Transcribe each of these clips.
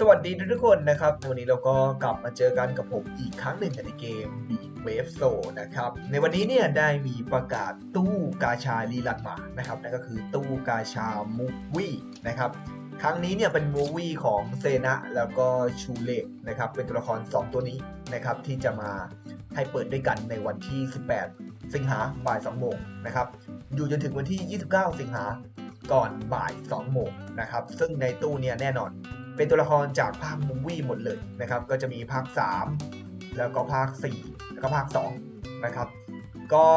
สวัสดีทุกคนนะครับ วันนี้เราก็กลับมาเจอกันกับผมอีกครั้งหนึ่งในเกม b Wave s o นะครับ ในวันนี้เนี่ยได้มีประกาศตู้กาชาลีลันมานะครับนั่นก็คือตู้กาชามูวี่นะครับ ครั้งนี้เนี่ยเป็นมูวี่ของเซนะแล้วก็ชูเลกนะครับ เป็นตัวละคร 2 ตัวนี้นะครับที่จะมาให้เปิดด้วยกันในวันที่ 18 สิงหาบ่าย2โมงนะครับ อยู่จนถึงวันที่ 29 สิงหาก่อนบ่าย2โมงนะครับ ซึ่งในตู้เนี่ยแน่นอน เป็นตัวละครจากภาคมูวี่หมดเลยนะครับ ก็จะมีภาค 3 แล้วก็ภาค 4 แล้วก็ภาค 2 นะครับ ก็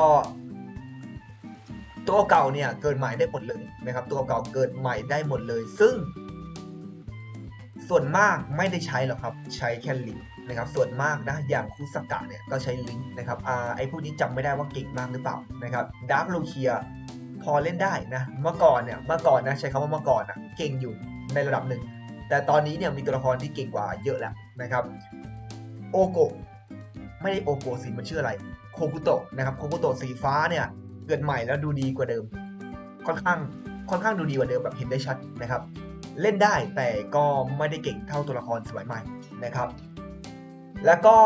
ตัวเก่าเนี่ยเกิดใหม่ได้หมดเลยนะครับ ตัวเก่าเกิดใหม่ได้หมดเลย ซึ่ง ส่วนมากไม่ได้ใช้หรอกครับ ใช้แค่ลิงนะครับ ส่วนมากนะ อย่างคุสกะเนี่ยก็ใช้ลิงนะครับอ่าไอพวกนี้จำไม่ได้ว่าเก่งมากหรือเปล่านะครับดาร์คโลเคียพอเล่นได้นะ เมื่อก่อนเนี่ย เมื่อก่อนนะใช้คำว่าเมื่อก่อนนะเก่งอยู่ในระดับหนึ่ง แต่ตอนนี้เนี่ยมีตัวละครที่เก่งกว่าเยอะแล้วนะครับ โอโกะไม่ได้โอโกะสิมันชื่ออะไร โคกุโตะนะครับ โคกุโตะสีฟ้าเนี่ย เกิดใหม่แล้วดูดีกว่าเดิม ค่อนข้างค่อนข้างดูดีกว่าเดิมแบบเห็นได้ชัดนะครับ เล่นได้แต่ก็ไม่ได้เก่งเท่าตัวละครสมัยใหม่นะครับ แล้วก็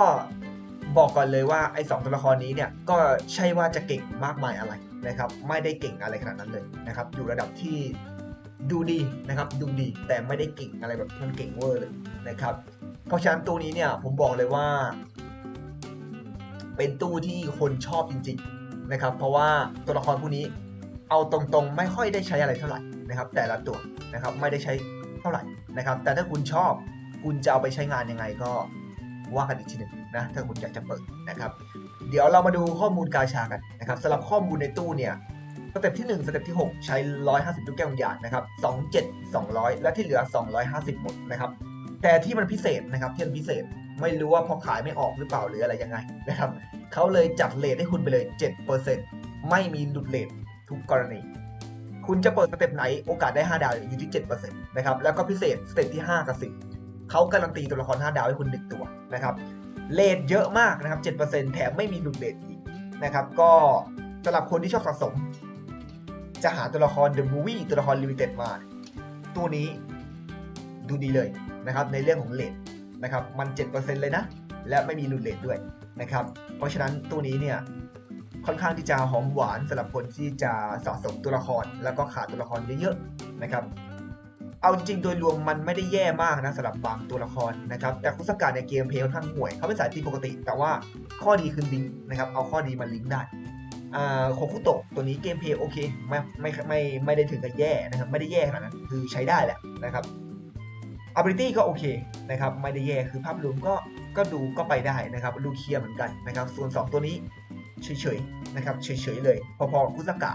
บอกก่อนเลยว่าไอ้สองตัวละครนี้เนี่ยก็ใช่ว่าจะเก่งมากมายอะไรนะครับ ไม่ได้เก่งอะไรขนาดนั้นเลยนะครับ อยู่ระดับที่ ดูดีนะครับดูดีแต่ไม่ได้เก่งอะไรแบบมันเก่งเวอร์เลยนะครับเพราะฉะนั้นตัวนี้เนี่ยผมบอกเลยว่า เป็นตู้ที่คนชอบจริง ๆนะครับ เพราะว่าตัวละครพวกนี้เอาตรงๆ ไม่ค่อยได้ใช้อะไรเท่าไหร่นะครับ แต่ละตัวนะครับไม่ได้ใช้เท่าไหร่นะครับ แต่ถ้าคุณชอบคุณจะเอาไปใช้งานยังไงก็ว่ากันอีกทีหนึ่งนะถ้าคุณอยากจะเปิดนะครับ เดี๋ยวเรามาดูข้อมูลกาชากันนะครับสำหรับข้อมูลในตู้เนี่ย สเต็ปที่ 1 สเต็ปที่ 6 ใช้ 150 ลูกแก้ววิญญาณนะครับ27 200 และที่เหลือ 250 หมดนะครับ แต่ที่มันพิเศษนะครับที่มันพิเศษไม่รู้ว่าพอขายไม่ออกหรือเปล่าหรืออะไรยังไงนะครับเขาเลยจัดเลทให้คุณไปเลย 7%ไม่มีหลุดเลททุกกรณี คุณจะเปิดสเต็ปไหนโอกาสได้ 5 ดาวอยู่ที่ 7%นะครับแล้วก็พิเศษสเต็ปที่ 5 กับ 10เขาการันตีตัวละคร 5 ดาวให้คุณ 1 ตัวนะครับเลทเยอะมากนะครับ 7%แถมไม่มีหลุดเลทอีกนะครับก็สำหรับคนที่ชอบสะสม จะหาตัวละคร The Movie ตัวละคร Limited มา ตัวนี้ดูดีเลยนะครับในเรื่องของเลทนะครับมัน 7%เลยนะ และไม่มีหลุดเลทด้วยนะครับเพราะฉะนั้นตัวนี้เนี่ยค่อนข้างที่จะหอมหวานสำหรับคนที่จะสะสมตัวละคร แล้วก็ขาดตัวละครเยอะๆนะครับเอาจริงโดยรวมมันไม่ได้แย่มากนะสำหรับบางตัวละครนะครับแต่คุณสกาในเกมเพลย์ค่อนข้างห่วย เขาเป็นสายตีปกติ แต่ว่าข้อดีคือลิงก์นะครับเอาข้อดีมาลิงก์ได้ โคคุโตะตัวนี้เกมเพลย์โอเคไม่ไม่ไม่ไม่ได้ถึงกับแย่นะครับไม่ได้แย่ขนาดนั้นคือใช้ได้แหละนะครับ ability ก็โอเคนะครับไม่ได้แย่คือภาพรวมก็ก็ดูก็ไปได้นะครับดูเคลียร์เหมือนกันนะครับส่วน 2 ตัวนี้เฉยๆนะครับเฉยๆเลย พอๆกุสกะ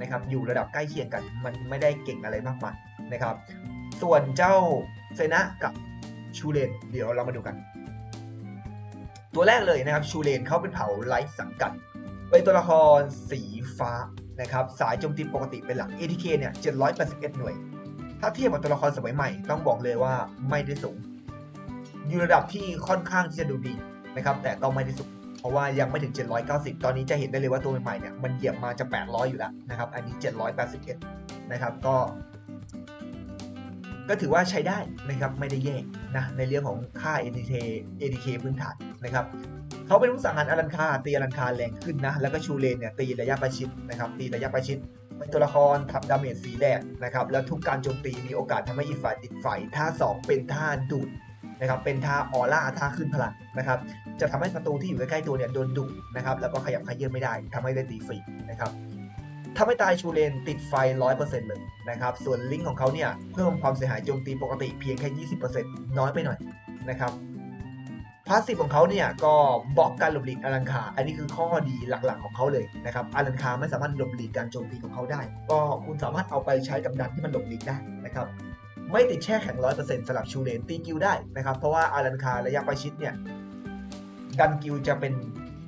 นะครับอยู่ระดับใกล้เคียงกันมันไม่ได้เก่งอะไรมากมายนะครับ ส่วนเจ้าเซนะกับชูเลนเดี๋ยวเรามาดูกัน ตัวแรกเลยนะครับชูเลนเขาเป็นเผ่าไลท์สังกัด เป็นตัวละครสีฟ้านะครับสายโจมตีปกติเป็นหลัก ATK เนี่ย 781 หน่วย ถ้าเทียบกับตัวละครสมัยใหม่ ต้องบอกเลยว่าไม่ได้สูง อยู่ระดับที่ค่อนข้างที่จะดูดีนะครับ แต่ก็ไม่ได้สูง เพราะว่ายังไม่ถึง 790 ตอนนี้จะเห็นได้เลยว่าตัวใหม่ๆเนี่ยมันเหยียบมาจะ 800 อยู่แล้วนะครับ อันนี้ 781 นะครับ ก็ ก็ถือว่าใช้ได้นะครับ ไม่ได้แย่นะ ในเรื่องของค่า ATK ATK พื้นฐานนะครับ เขาเป็นผู้สั่งงานอลันคาตีอลันคาแรงขึ้นนะ แล้วก็ชูเลนเนี่ยตีระยะประชิดนะครับตีระยะประชิดเป็นตัวละครทับดาเมจสีแดงนะครับแล้วทุกการโจมตีมีโอกาสทำให้อีกฝ่ายติดไฟท่า 2 เป็นท่าดูดนะครับเป็นท่าออร่าท่าขึ้นพลังนะครับจะทำให้ศัตรูที่อยู่ใกล้ๆตัวเนี่ยโดนดุนะครับแล้วก็ขยับขยื่นไม่ได้ทำให้ได้ตีฟรีนะครับถ้าไม่ตายชูเลนติดไฟ 100%เลยนะครับส่วนลิงก์ของเขาเนี่ยเพิ่มความเสียหายโจมตีปกติเพียงแค่ 20%น้อยไปหน่อยนะครับ พาสซีฟของเขาเนี่ยก็บล็อกการหลบหลีกอลังคา อันนี้คือข้อดีหลักๆของเขาเลยนะครับอลังคาไม่สามารถหลบหลีกการโจมตีของเขาได้ ก็คุณสามารถเอาไปใช้กับดันที่มันหลบหลีกได้นะครับไม่ติดแช่แข็งร้อยเปอร์เซ็นต์สำหรับชูเลนตีกิลได้นะครับ เพราะว่าอารันคาระยะประชิดเนี่ยดันกิลจะเป็น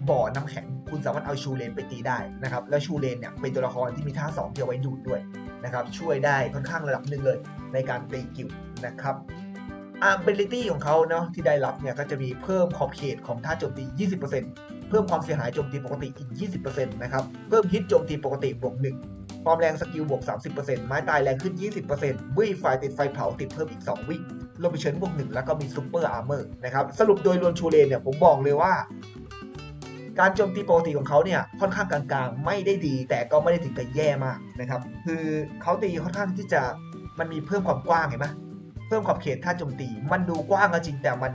บ่อน้ำแข็ง คุณสามารถเอาชูเลนไปตีได้นะครับ แล้วชูเลนเนี่ยเป็นตัวละครที่มีท่าสองเที่เอาไว้ดูดด้วยนะครับ ช่วยได้ค่อนข้างระดับหนึ่งเลยในการตีกิลนะครับ ability ของเขาเนาะที่ได้รับเนี่ยก็จะมีเพิ่มขอบเขตของท่าโจมตี 20%เพิ่มความเสียหายโจมตีปกติอีก 20%นะครับ เพิ่มฮิตโจมตีปกติบวก 1 ความแรงสกิลบวก 30%ไม้ตายแรงขึ้น 20%วิไฟติดไฟเผาติดเพิ่มอีก 2 วิลมไปเฉินบวก 1 แล้วก็มีซูเปอร์อาร์เมอร์นะครับ สรุปโดยรวมชูเลนเนี่ยผมบอกเลยว่า การโจมตีปกติของเขาเนี่ยค่อนข้างกลางๆ ไม่ได้ดี แต่ก็ไม่ได้ถึงกับแย่มากนะครับ คือเขาตีค่อนข้างที่จะมันมีเพิ่มความกว้างเห็นไหม เพิ่มขอบเขตท่าโจมตี มันดูกว้างก็จริงแต่มัน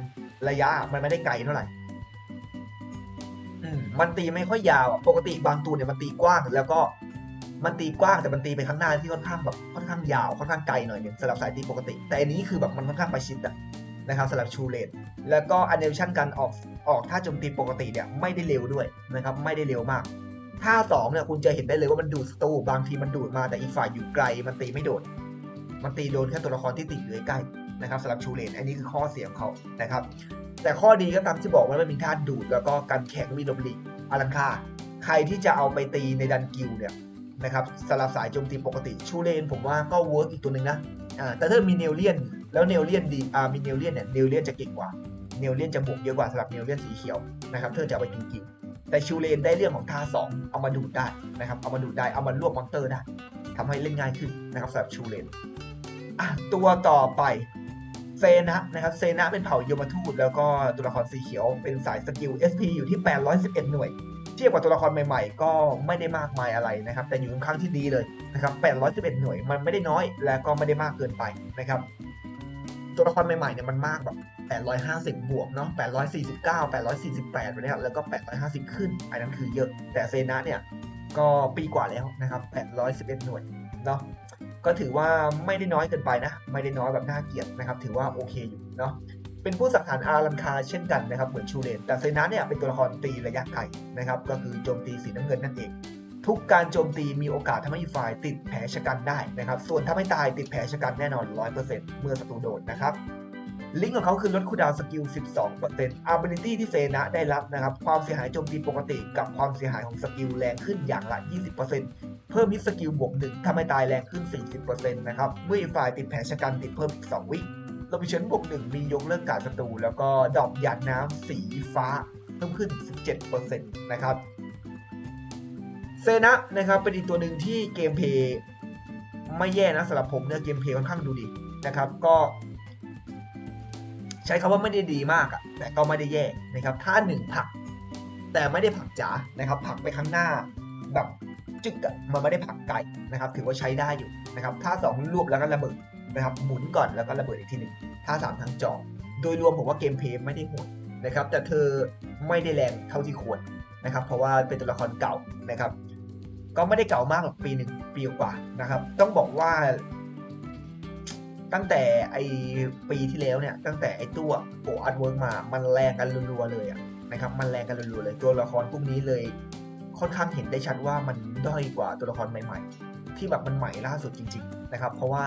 ระยะมันไม่ได้ไกลเท่าไหร่มันตีไม่ค่อยยาวปกติบางตัวเนี่ยมันตีกว้างแล้วก็มันตีกว้างแต่มันตีไปข้างหน้าที่ค่อนข้างแบบค่อนข้างยาวค่อนข้างไกลหน่อยหนึงสำหรับสายตีปกติ แต่อันนี้คือแบบมันค่อนข้างประชิดอะนะครับสำหรับชูเลนแล้วก็อ n น m a ชั่นการออกออกท่าโจมตีปกติเนี่ยไม่ได้เร็วด้วยนะครับไม่ได้เร็วมากท่าสองเนี่ยคุณจะเห็นได้เลยว่ามันดูดสตูบางทีมันดูดมาแต่อีกฝ่ายอยู่ไกลมันตีไม่โดน มันตีโดนแค่ตัวละครที่ติดอยู่ใกล้นะครับสำหรับชูเลนอันนี้คือข้อเสียของเขานะครับ แต่ข้อดีก็ตามที่บอกว่ามันมีท่าดูดแล้วก็การแข่งมีลมลีอลังคาใครที่จะเอาไปตีในดันกิลเนี่ยนะครับสำหรับสายโจมตีปกติชูเลนผมว่าก็เวิร์กอีกตัวหนึ่งนะอ่าแต่ถ้ามีเนลเลียนแล้วเนลเลียนดีอ่ามีเนลเลียนเนี่ยเนลเลียนจะเก่งกว่าเนลเลียนจะบวกเยอะกว่าสำหรับเนลเลียนสีเขียวนะครับเธอจะเอาไปกินกิลแต่ชูเลนได้เรื่องของท่าสองเอามาดูดได้นะครับเอามาดูดได้เอามารวบมอนเตอร์ได้ทำให้เล่นง่ายขึ้นนะครับสำหรับชูเลน ตัวต่อไปเซนะนะครับเซนะเป็นเผ่ายมทูตแล้วก็ตัวละครสีเขียวเป็นสายสกิล SP อยู่ที่ 811 หน่วย เทียบกับตัวละครใหม่ๆ ก็ไม่ได้มากมายอะไรนะครับ แต่อยู่ค่อนข้างที่ดีเลยนะครับ 811 หน่วยมันไม่ได้น้อยและก็ไม่ได้มากเกินไปนะครับ ตัวละครใหม่ๆเนี่ยมันมากแบบ850 บวกเนาะ849 848ไปเนี่ยแล้วก็ 850 ขึ้น อันนั้นคือเยอะแต่เซนะเนี่ยก็ปีกว่าแล้วนะครับ811 หน่วยเนาะ ก็ถือว่าไม่ได้น้อยเกินไปนะ ไม่ได้น้อยแบบน่าเกลียดนะครับ ถือว่าโอเคอยู่เนาะเป็นผู้สังหารอารันคาเช่นกันนะครับเหมือนชูเลนแต่ไซนัสเนี่ยเป็นตัวละครตีระยะไกลนะครับ ก็คือโจมตีสีน้ำเงินนั่นเอง ทุกการโจมตีมีโอกาสทำให้อีฝ่ายติดแผลชะกันได้นะครับ ส่วนถ้าไม่ตายติดแผลชะกันแน่นอน 100%เมื่อศัตรูโดนนะครับ ลิงก์ของเขาคือลดคูดาวสกิล 12% ability ที่เซนะได้รับนะครับ ความเสียหายโจมตีปกติกับความเสียหายของสกิลแรงขึ้นอย่างละ 20%เพิ่มมิสกิลบวกหนึ่งทำให้ตายแรงขึ้น 40%นะครับ เมื่ออีกฝ่ายติดแผลชะกันติดเพิ่มอีก 2 วิโลบิชันบวกหนึ่งมียกเลิกการศัตรูแล้วก็ดอกหยาดน้ำสีฟ้าเพิ่มขึ้น 17%นะครับเซนะนะครับเป็นอีกตัวหนึ่งที่เกมเพย์ไม่แย่นะสำหรับผมเนี่ยเกมเพย์ค่อนข้างดูดีนะครับ ก็ ใช้คำว่าไม่ได้ดีมากอะแต่ก็ไม่ได้แย่นะครับถ้าหนึ่งผลัก แต่ไม่ได้ผลักจ๋านะครับผลักไปข้างหน้าแบบจึกอะมันไม่ได้ผลักไกลนะครับ ถือว่าใช้ได้อยู่นะครับท่าสองรวบแล้วก็ระเบิดนะครับ หมุนก่อนแล้วก็ระเบิดอีกทีหนึ่งท่าสามทั้งจอโดยรวมผมว่าเกมเพลย์ไม่ได้โหดนะครับ แต่เธอไม่ได้แรงเท่าที่ควรนะครับ เพราะว่าเป็นตัวละครเก่านะครับ ก็ไม่ได้เก่ามากหรอกปีหนึ่งปีกว่านะครับ ต้องบอกว่า ตั้งแต่ไอปีที่แล้วเนี่ย ตั้งแต่ไอตัวโปอัดเวิร์กมา มันแรงกันรัวๆเลยอะนะครับ มันแรงกันรัวๆเลย ตัวละครพวกนี้เลย ค่อนข้างเห็นได้ชัดว่ามันด้อยกว่าตัวละครใหม่ ๆ ที่แบบมันใหม่ล่าสุดจริง ๆ นะครับ เพราะว่า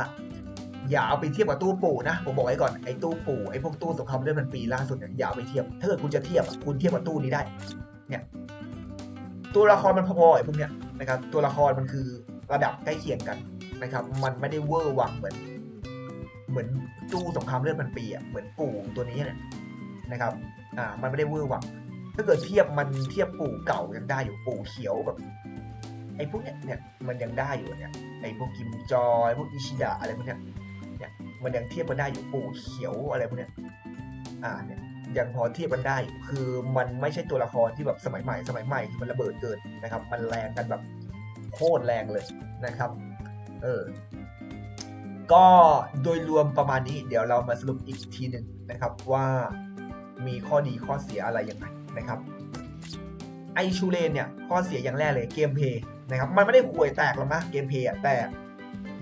อย่าเอาไปเทียบกับตู้ปู่นะ ผมบอกไว้ก่อน ไอ้ตู้ปู่ ไอ้พวกตู้สงครามเลือดมันปีล่าสุดเนี่ยอย่าเอาไปเทียบ ถ้าเกิดคุณจะเทียบ คุณเทียบกับตู้นี้ได้ เนี่ย ตัวละครมันพอๆไอ้พวกเนี้ยนะครับ ตัวละครมันคือระดับใกล้เคียงกันนะครับ มันไม่ได้เวอร์วังเหมือน มือนตู้สงครามเลือดมันปีอะเหมือนปู่ตัวนี้เนี่ยนะครับ อ่า มันไม่ได้เวอร์วังถ้าเกิดเทียบมันเทียบปู่เก่ายังได้อยู่ปู่เขียวแบบไอ้พวกเนี้ยเนี่ยมันยังได้อยู่เนี่ยไอ้พวกกิมจอยพวกอิชิดะอะไรพวกเนี้ยเนี่ยมันยังเทียบกันได้อยู่ปู่เขียวอะไรพวกเนี้ยอ่าเนี่ยยังพอเทียบกันได้คือมันไม่ใช่ตัวละครที่แบบสมัยใหม่ สมัยใหม่คือมันระเบิดเกินนะครับ มันแรงกันแบบโคตรแรงเลยนะครับ เออ ก็โดยรวมประมาณนี้เดี๋ยวเรามาสรุปอีกทีหนึ่งนะครับว่ามีข้อดีข้อเสียอะไรยังไงนะครับไอชูเลนเนี่ยข้อเสียอย่างแรกเลยเกมเพย์นะครับมันไม่ได้ห่วยแตกหรอกนะเกมเพย์แต่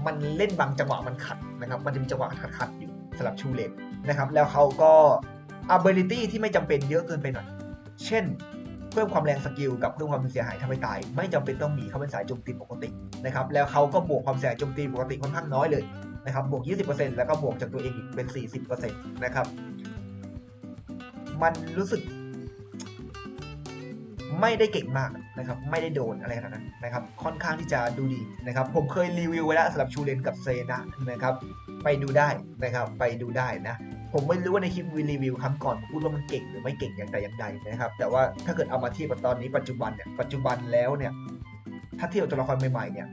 มันเล่นบางจังหวะมันขัดนะครับมันจะมีจังหวะขัดขัดๆอยู่สำหรับชูเลนนะครับแล้วเขาก็ ability ที่ไม่จำเป็นเยอะเกินไปหน่อย เช่น เพิ่มความแรงสกิลกับเพิ่มความเสียหายทำให้ตาย ไม่จำเป็นต้องมีเขาเป็นสายโจมตีปกตินะครับแล้วเขาก็บวกความเสียหายโจมตีปกติค่อนข้างน้อยเลย นะครับบวก 20%แล้วก็บวกจากตัวเองอีกเป็น 40%นะครับ มันรู้สึก ไม่ได้เก่งมากนะครับ ไม่ได้โดนอะไรขนาดนั้นนะครับ ค่อนข้างที่จะดูดีนะครับ ผมเคยรีวิวไว้แล้วสำหรับชูเลนกับเซนะนะครับ ไปดูได้นะครับ ไปดูได้นะผมไม่รู้ว่าในคลิปรีวิวครั้งก่อนพูดว่ามันเก่งหรือไม่เก่งอย่างใดอย่างใดนะครับ แต่ว่าถ้าเกิดเอามาเทียบกับตอนนี้ปัจจุบันเนี่ยปัจจุบันแล้วเนี่ยถ้าเทียบตัวละครใหม่ๆเนี่ย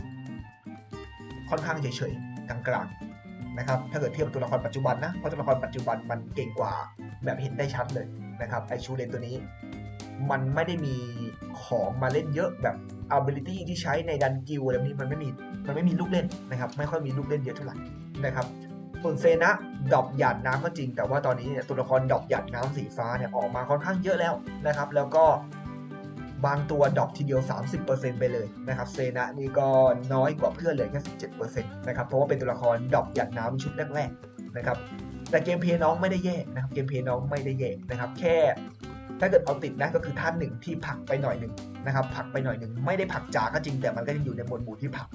ค่อนข้างเฉยๆ กลางๆนะครับถ้าเกิดเทียบตัวละครปัจจุบันนะเพราะตัวละครปัจจุบันมันเก่งกว่าแบบเห็นได้ชัดเลยนะครับไอชูเลนตัวนี้ มันไม่ได้มีของมาเล่นเยอะแบบ ability ที่ใช้ในดันกิลอะไรนี้มันไม่มีมันไม่มีลูกเล่นนะครับไม่ค่อยมีลูกเล่นเยอะเท่าไหร่นะครับส่วนเซนะดรอปหยาดน้ำก็จริง แต่ว่าตอนนี้เนี่ยตัวละครดรอปหยาดน้ำสีฟ้าเนี่ยออกมาค่อนข้างเยอะแล้วนะครับ แล้วก็ บางตัวดรอปทีเดียว 30%ไปเลยนะครับเซนะนี่ก็น้อยกว่าเพื่อนเลยแค่ 17%นะครับเพราะว่าเป็นตัวละครดรอปหยาดน้ำชุดแรกๆนะครับแต่เกมเพย์น้องไม่ได้แย่นะครับเกมเพย์น้องไม่ได้แย่นะครับแค่ถ้าเกิดเอาติดนะก็คือท่านหนึ่งที่ผลักไปหน่อยหนึ่งนะครับผลักไปหน่อยหนึ่งไม่ได้ผลักจ๋าก็จริงแต่มันก็ยังอยู่ในหมวดหมู่ที่ผลัก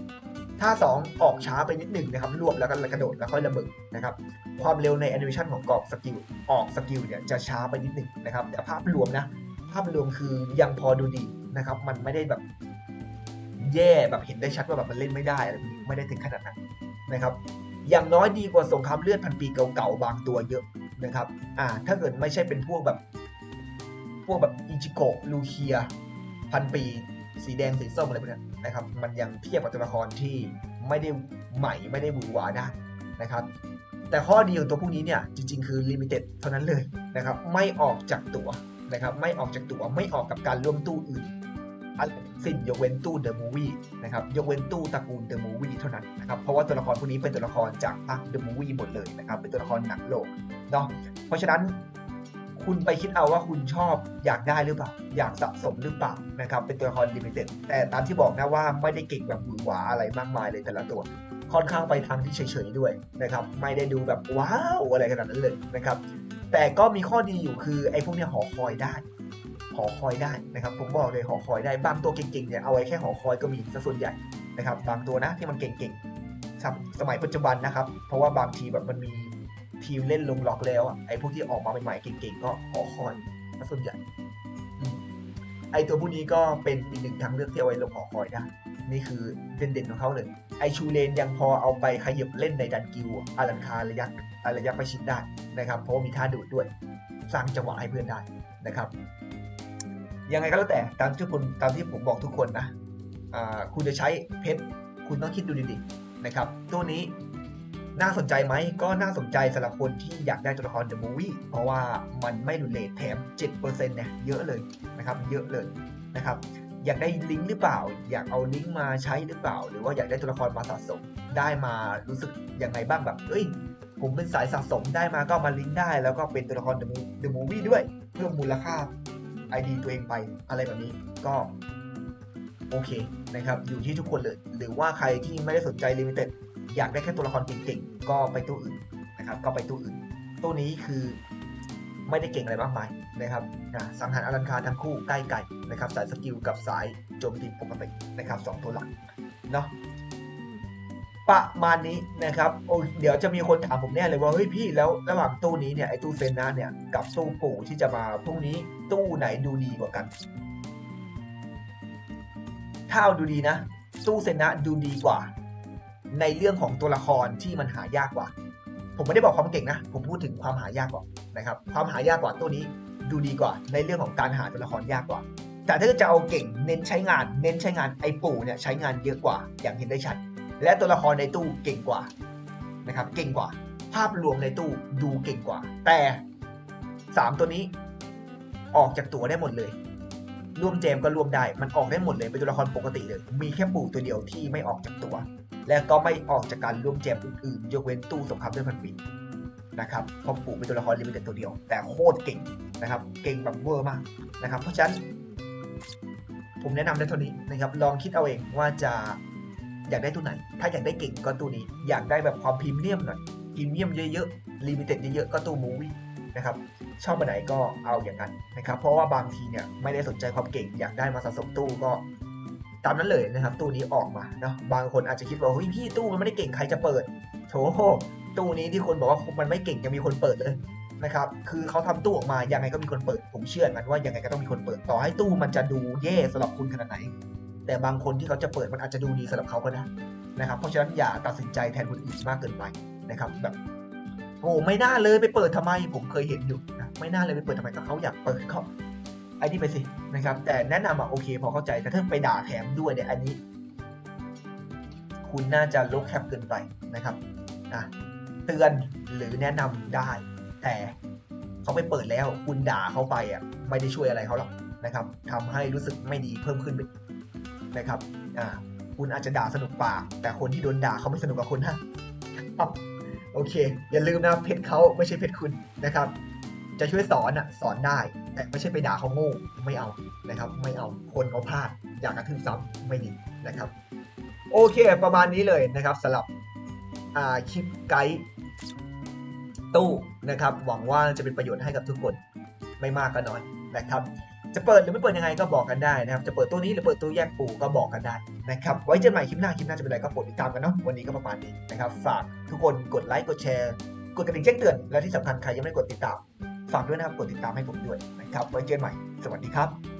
ถ้า2 ออกช้าไปนิดหนึ่งนะครับรวบแล้วก็กระโดดแล้วค่อยระเบิดนะครับความเร็วในแอนิเมชันของกรอบสกิลออกสกิลเนี่ยจะช้าไปนิดหนึ่งนะครับแต่ภาพรวมนะ ภาพรวมคือยังพอดูดีนะครับ มันไม่ได้แบบแย่แบบเห็นได้ชัดว่าแบบมันเล่นไม่ได้อะไรแบบนี้ไม่ได้ถึงขนาดนั้นนะครับ อย่างน้อยดีกว่าสงครามเลือดพันปีเก่าๆบางตัวเยอะนะครับ อ่า ถ้าเกิดไม่ใช่เป็นพวกแบบ พวกแบบอิจิโกะลูเคีย พันปี สีแดงสีส้มอะไรพวกนี้นะครับ มันยังเทียบกับตัวละครที่ไม่ได้ใหม่ไม่ได้หวือหวาได้นะครับ แต่ข้อดีของตัวพวกนี้เนี่ยจริง ๆ คือลิมิเต็ดเท่านั้นเลยนะครับ ไม่ออกจากตัว นะครับไม่ออกจากตัวไม่ออกกับการร่วมตู้อื่นอันสิ้นยกเว้นตู้เดอะมูวี่นะครับยกเว้นตู้ตระกูลเดอะมูวี่เท่านั้นนะครับเพราะว่าตัวละครพวกนี้เป็นตัวละครจากภาคเดอะมูวี่หมดเลยนะครับเป็นตัวละครหนังโลกเนาะเพราะฉะนั้นคุณไปคิดเอาว่าคุณชอบอยากได้หรือเปล่า อยากสะสมหรือเปล่านะครับเป็นตัวละครลิมิเต็ดแต่ตามที่บอกนะว่าไม่ได้เก่งแบบหวือหวาอะไรมากมายเลยแต่ละตัวค่อนข้างไปทางที่เฉยๆด้วยนะครับไม่ได้ดูแบบว้าวอะไรขนาดนั้นเลยนะครับ แต่ก็มีข้อดีอยู่คือไอ้พวกเนี้ยหอคอยได้ หอคอยได้นะครับ ผมบอกเลยหอคอยได้บางตัวเก่งๆเนี่ยเอาไว้แค่หอคอยก็มีซะส่วนใหญ่นะครับ บางตัวนะที่มันเก่งๆสมสมัยปัจจุบันนะครับ เพราะว่าบางทีแบบมันมีทีมเล่นลงล็อกแล้วอะไอ้พวกที่ออกมาใหม่ๆเก่งๆก็หอคอยซะส่วนใหญ่ไอ้ตัวพวกนี้ก็เป็นอีกหนึ่งทางเลือกที่เอาไว้ลงหอคอยได้ นี่คือเด่นๆของเขาเลย ไอชูเลนยังพอเอาไปขยับเล่นในดันกิวอารันคาระยะ ระยะประชิดได้นะครับเพราะว่ามีท่าดูดด้วย สร้างจังหวะให้เพื่อนได้นะครับยังไงก็แล้วแต่ตามที่คุณตามที่ผมบอกทุกคนนะคุณจะใช้เพชรคุณต้องคิดดูดีๆนะครับ ตัวนี้น่าสนใจไหมก็น่าสนใจสำหรับคนที่อยากได้ตัวละคร The Movie เพราะว่ามันไม่หลุดเลทแถม 7%เนี่ยเยอะเลยนะครับเยอะเลยนะครับอยากได้ลิงก์หรือเปล่า อยากเอาลิงก์มาใช้หรือเปล่า หรือว่าอยากได้ตัวละครมาสะสมได้มารู้สึกยังไงบ้างแบบเอ้ย ผมเป็นสายสะสมได้มาก็มาลิงก์ได้ แล้วก็เป็นตัวละคร The Mo- The Movie ด้วย เพิ่มมูลค่า ID ตัวเองไปอะไรแบบนี้ก็โอเคนะครับ อยู่ที่ทุกคนเลย หรือว่าใครที่ไม่ได้สนใจ Limited อยากได้แค่ตัวละครเก่งๆ ก็ไปตู้อื่นนะครับ ก็ไปตู้อื่น ตู้นี้คือไม่ได้เก่งอะไรมากมายนะครับอะสังหารอลันคารทั้งคู่ใกล้ไก่นะครับ สายสกิลกับสายโจมตีปกตินะครับสองตัวหลักเนาะ ประมาณนี้นะครับโอ้เดี๋ยวจะมีคนถามผมแน่เลยว่าเฮ้ยพี่แล้วระหว่างตู้นี้เนี่ยไอ้ตู้เซนนะเนี่ยกับตู้ปู่ที่จะมาพรุ่งนี้ตู้ไหนดูดีกว่ากัน ถ้าเอาดูดีนะ ตู้เซนนะดูดีกว่า ในเรื่องของตัวละครที่มันหายากกว่า ผมไม่ได้บอกความเก่งนะ ผมพูดถึงความหายากกว่านะครับ ความหายากกว่าตัวนี้ดูดีกว่า ในเรื่องของการหาตัวละครยากกว่า แต่ถ้าจะเอาเก่งเน้นใช้งาน เน้นใช้งานไอ้ปู่เนี่ยใช้งานเยอะกว่าอย่างเห็นได้ชัด และตัวละครในตู้เก่งกว่านะครับเก่งกว่า ภาพรวมในตู้ดูเก่งกว่า แต่สามตัวนี้ออกจากตัวได้หมดเลยร่วมเจมก็ร่วมได้ มันออกได้หมดเลย เป็นตัวละครปกติเลย มีแค่ปู่ตัวเดียวที่ไม่ออกจากตัว และก็ไม่ออกจากการร่วมแจมอื่นๆ ยกเว้นตู้สงครามด้วยพันปีนะครับเพราะปู่เป็นตัวละครลิมิเต็ดตัวเดียว แต่โคตรเก่งนะครับ เก่งแบบเวอร์มากนะครับ เพราะฉะนั้น ผมแนะนำได้เท่านี้นะครับ ลองคิดเอาเองว่าจะ อยากได้ตัวไหน ถ้าอยากได้เก่งก็ตู้นี้ อยากได้แบบความพรีเมียมหน่อยพรีเมียมเยอะๆลิมิเต็ดเยอะๆก็ตู้มูวี่นะครับชอบมาไหนก็เอาอย่างนั้นนะครับเพราะว่าบางทีเนี่ยไม่ได้สนใจความเก่ง อยากได้มาสะสมตู้ก็ตามนั้นเลยนะครับ ตู้นี้ออกมาเนาะบางคนอาจจะคิดว่าเฮ้ยพี่ตู้มันไม่ได้เก่งใครจะเปิดโถตู้นี้ที่คนบอกว่ามันไม่เก่งจะมีคนเปิดเลยนะครับคือเขาทำตู้ออกมายังไงก็มีคนเปิด ผมเชื่อมันว่ายังไงก็ต้องมีคนเปิดต่อให้ตู้มันจะดูแย่สำหรับคุณขนาดไหน แต่บางคนที่เขาจะเปิดมันอาจจะดูดีสำหรับเขาก็ได้นะครับ เพราะฉะนั้นอย่าตัดสินใจแทนคนอื่นมากเกินไปนะครับแบบโอ้ไม่น่าเลยไปเปิดทำไมผมเคยเห็นอยู่นะไม่น่าเลยไปเปิดทำไมก็เขาอยากเปิดเขาไอ้นี่ไปสินะครับ แต่แนะนำอะโอเค พอเข้าใจแต่ถ้าไปด่าแถมด้วยเนี่ยอันนี้ คุณน่าจะลกแคปเกินไปนะครับอะเตือนหรือแนะนำได้ แต่เขาไปเปิดแล้ว คุณด่าเขาไปอะไม่ได้ช่วยอะไรเขาหรอกนะครับทำให้รู้สึกไม่ดีเพิ่มขึ้นไป นะครับอ่าคุณอาจจะด่าสนุกปากแต่คนที่โดนด่าเขาไม่สนุกกับคุณนะครับโอเค อย่าลืมนะเพจเขาไม่ใช่เพจคุณนะครับ จะช่วยสอนอะสอนได้ แต่ไม่ใช่ไปด่าเขาโง่ไม่เอานะครับ ไม่เอาคนเขาพลาด อยากกระทืบซ้ำไม่ดีนะครับ โอเคประมาณนี้เลยนะครับสำหรับคลิปไกด์ตู้นะครับ หวังว่าจะเป็นประโยชน์ให้กับทุกคนไม่มากก็น้อยนะครับ จะเปิดหรือไม่เปิดยังไงก็บอกกันได้นะครับ จะเปิดตู้นี้หรือเปิดตู้แยกปูก็บอกกันได้นะครับ ไว้เจอกันใหม่คลิปหน้า คลิปหน้าจะเป็นอะไรก็โปรดติดตามกันเนาะ วันนี้ก็ประมาณนี้นะครับ ฝากทุกคนกดไลค์ กดแชร์ กดกระดิ่งแจ้งเตือน และที่สำคัญใครยังไม่กดติดตาม ฝากด้วยนะครับ กดติดตามให้ผมด้วยนะครับ ไว้เจอกันใหม่ สวัสดีครับ